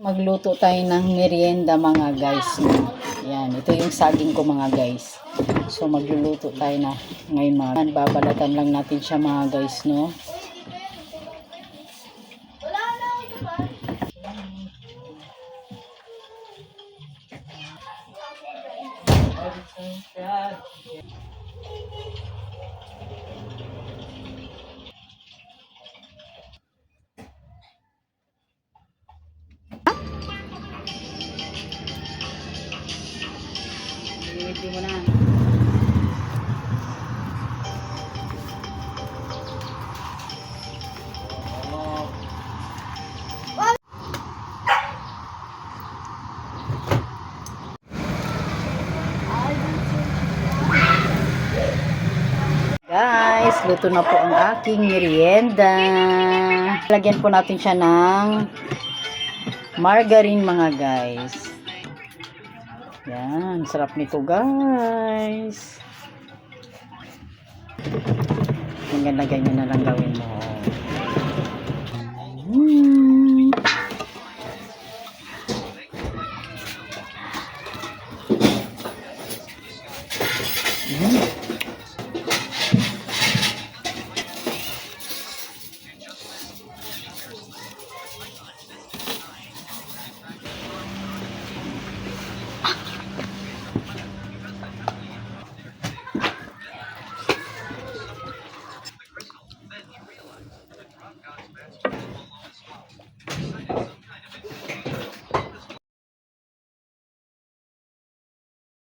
Magluto tayo ng merienda mga guys. Yan, ito yung saging ko mga guys. So magluluto tayo na ngayon mga. Babalatan lang natin siya mga guys, no? Hindi mo na. Guys, luto na po ang aking merienda. Lagyan po natin siya ng margarine mga guys. Yan, sarap nito guys. Hanggang na ganyan na lang gawin mo.